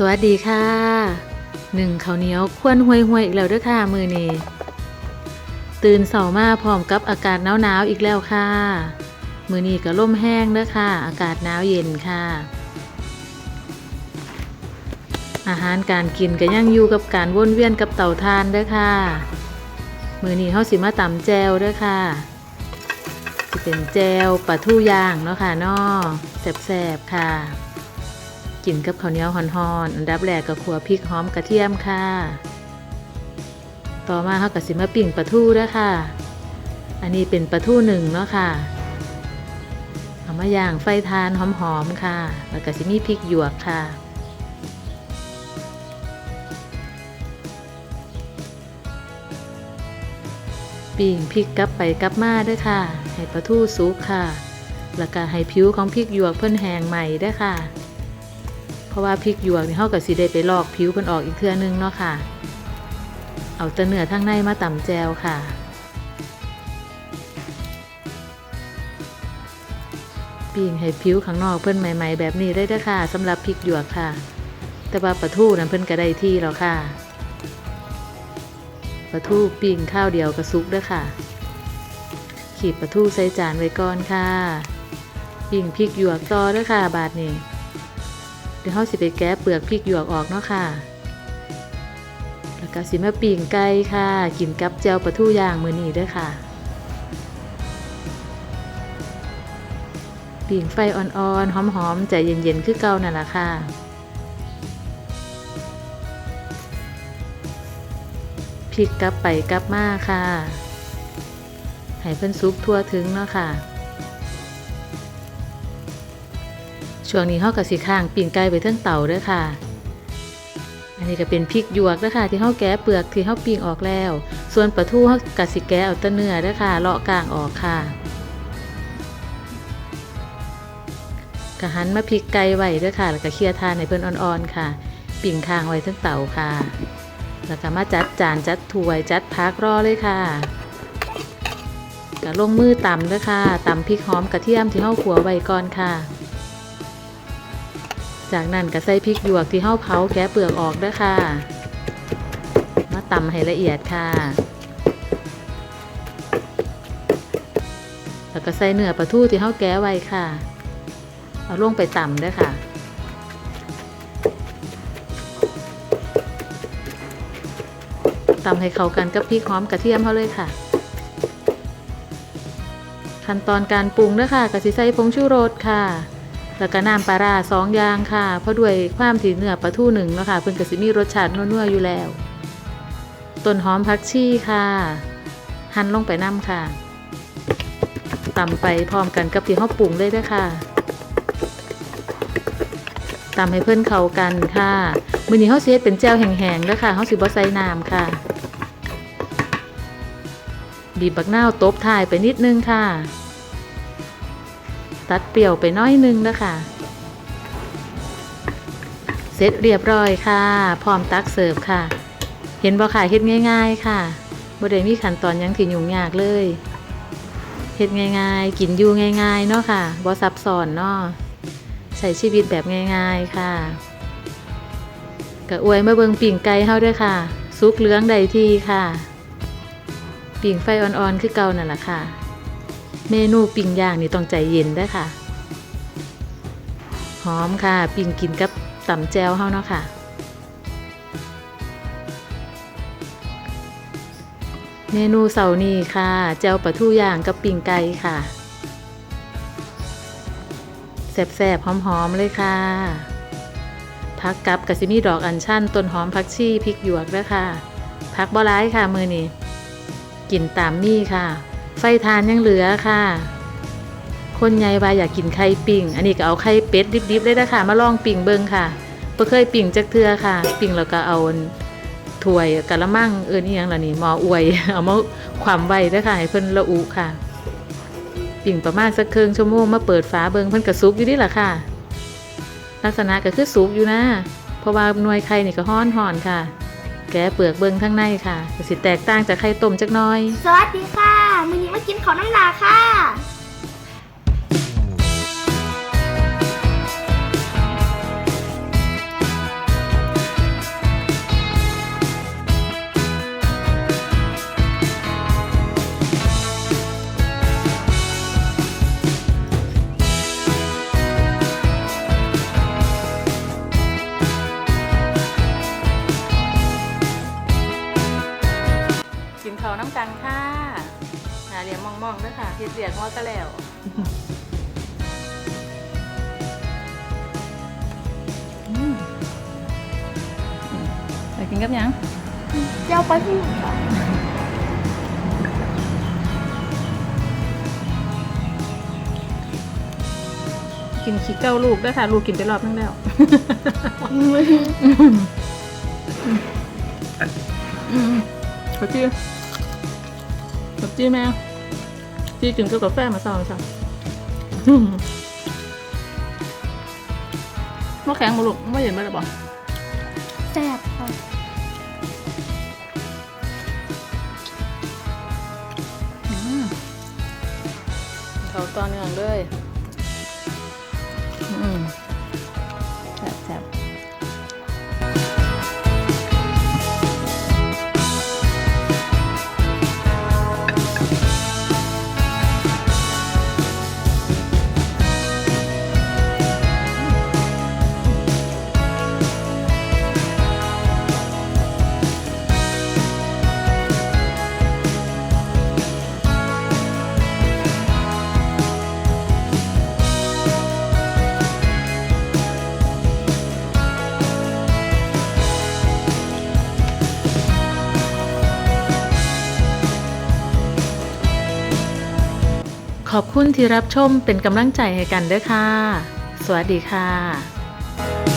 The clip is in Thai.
สวัสดีค่ะหนึ่งข้าวเหนียวควนห่วยห่วยๆอีกแล้วเด้วยค่ะมือนี้ตื่นเสามาพร้อมกับอากาศหนาวๆอีกแล้วค่ะ มือนี้ก็ล่มแห้งเด้อค่ะ อากาศหนาวเย็นค่ะ อาหารการกินก็ยังอยู่กับการวนเวียนกับเต่าทานด้อค่ะ มือนี้เฮาสิมาตำแจวด้อค่ะสิเป็นแจวปลาทูย่างเนาะค่ะนาะแซ่บๆค่ะ กินกับข้าวเหนียวหอนๆอันดับแรกก็ขัวพริกหอมกระเทียมค่ะ ต่อมาเขาก็สิมาปิ่งปลาทูด้วยค่ะ อันนี้เป็นปลาทูหนึ่งเนาะค่ะเอามาย่างไฟทานหอมๆค่ะ แล้วก็สิมีพริกหยวกค่ะปิ่งพริกกลับไปกลับมาด้วยค่ะ ให้ปลาทูสุกค่ะ แล้วก็ให้ผิวของพริกหยวกเพิ่นแห้งใหม่ด้วยค่ะ เพราะว่าพริกหยวกนี่เฮากับสิได้ไปลอกผิวเพิ่นออกอีกเทื่อนึงเนาะค่ะ เอาแต่เนื้อทั้งในมาตำแจวค่ะปิ้งให้ผิวข้างนอกเพิ่นใหม่ๆแบบนี้ได้เด้อค่ะสำหรับพริกหยวกค่ะ แต่ว่าปลาทูนั้นเพิ่นก็ได้ที่แล้วค่ะปลาทูปิ้งข้าวเดียวก็สุกเด้อค่ะ ขีดปลาทูใส่จานไว้ก่อนค่ะ ปิ้งพริกหยวกต่อเด้อค่ะ บาดนี้ เดี๋ยวเราสิไปแกะเปลือกพริกหยวกออกเนาะค่ะ แล้วก็สิมาปิ่งไก่ค่ะ กินกับแจวปลาทูย่างมื้อนี้ด้วยค่ะปิ่งไฟอ่อนๆ หอมๆ ใจเย็นๆ คือเก่านั่นละค่ะ พริกกลับไปกลับมาค่ะ ให้เพิ่นซุปทั่วถึงเนาะค่ะ ช่วงนี้เฮาก็สิข้างปิ้งไก่ไปเทิงเต่าด้อค่ะ อันนี้ก็เป็นพริกหยวกเด้อค่ะที่เฮาแกะเปลือกที่เฮาปิ้งออกแล้ว ส่วนปลาทูเฮาก็สิแกะเอาต่เนื้อด้อค่ะเลาะกลางออกค่ะก็หันมาพริกไก่ไว้ด้อค่ะ แล้วก็เคี่ยวทานให้เพิ่นอ่อนๆค่ะ ปิ้งข้างไว้เทิงเต่าค่ะ แล้วก็มาจัดจานจัดถ้วยจัดพักรอเลยค่ะก็ลงมือตำด้อค่ะตำพริกหอมกระเทียมที่เฮาขัวไว้ก่อนค่ะ จากนั้นก็ใส่พริกหยวกที่เฮาเผาแกะเปลือกออกด้อค่ะ มาตำให้ละเอียดค่ะ แล้วก็ใส่เนื้อปลาทูที่เฮาแกะไว้ค่ะ เอาลงไปตำเด้อค่ะตำให้เข้ากันกับพริกหอมกระเทียมเขาเลยค่ะ ขั้นตอนการปรุงเด้ค่ะก็สิใส่ผงชูรสค่ะ แล้วก็น้ำปลาร้าสองอย่างค่ะ เพราะด้วยความที่เนื้อปลาทูหนึ่งเนาะค่ะเพิ่นก็สิมีรสชาตินัวๆอยู่แล้วต้นหอมผักชีค่ะ หั่นลงไปน้ำค่ะตำไปพร้อมกันกับที่เฮาปรุงเลยด้อค่ะตำให้เพิ่อนเข้ากันค่ะมื้อนี้เฮาสิเฮ็ดเป็นแจ่วแห้งๆเด้อค่ะเฮาสิบ่ใส่น้ำค่ะ บีบบักนาวตบท้ายไปนิดนึงค่ะ ตัดเปรี้ยวไปน้อยนึงนะคะเสร็จเรียบร้อยค่ะ พร้อมตักเสิร์ฟค่ะ เห็นบ่ค่ะเฮ็ดง่าย ๆ ค่ะบ่ได้มีขั้นตอนยังที่ยุ่งยากเลยเฮ็ดง่ายๆ กินอยู่ง่าย ๆ เนาะค่ะบ่ซับซ้อนเนาะใช้ชีวิตแบบง่าย ๆ ค่ะก็อวยมาเบิงปิ่งไก่เฮาด้วยค่ะสุกเหลืองได้ที่ค่ะ ปิ่งไฟอ่อนๆ คือเก่านั่นแหละค่ะ เมนูปิ้งย่างนี่ต้องใจเย็นด้วยค่ะ หอมค่ะ ปิ้งกินกับตำแจวเฮาเนาะค่ะ เมนูเสาร์นี้ค่ะ แจวปลาทูย่างกับปิ้งไก่ค่ะแซ่บๆหอมๆเลยค่ะพักกับกะซิมีดอกอัญชันต้นหอมผักชีพริกหยวกด้วยค่ะพักบ่ร้ายค่ะมือนี้กินตามมี่ค่ะ ไฟทานยังเหลือค่ะ คนใหญ่ว่าอยากกินไข่ปิ่ง อันนี้ก็เอาไข่เป็ดดิบๆเลยนะคะมาลองปิ่งเบิงค่ะบ่เคยปิ่งจักเทือค่ะ ปิ่งแล้วก็เอาถ้วยกะละมังเอิ้นอีหยังล่ะนี่หมออวย เอามาความไว้เด้อค่ะให้เพิ่นละอุค่ะ ปิ่งประมาณสักครึ่งชั่วโมงมาเปิดฝาเบิงเพิ่นก็สุกอยู่นี่ล่ะค่ะ ลักษณะก็คือสุกอยู่นะ เพราะว่าหน่วยไข่นี่ก็ฮ้อนๆค่ะ แกะเปลือกเบิงข้างในค่ะก็สิแตกต่างจากไข่ต้มจักหน้อย สวัสดีค่ะ มื้อนี้มากินข้าวน้ำลาค่ะ เฮ็ดเรียกว่าก็แล้วอืมอืมไปกินกับหยังเจ้าปลาทูค่ะกินขี้เก้าลูกด้วยค่ะ ลูกกินไปรอบนึงแล้วอืมขอจี้ขอจี้แม่ จี้กินกับกาแฟมาสองสามว่าแข็งมาลูกว่าเย็นไหมล่ะบอกแซ่บค่ะเขาตอนเนื่องเลย ขอบคุณที่รับชมเป็นกำลังใจให้กันด้วยค่ะ สวัสดีค่ะ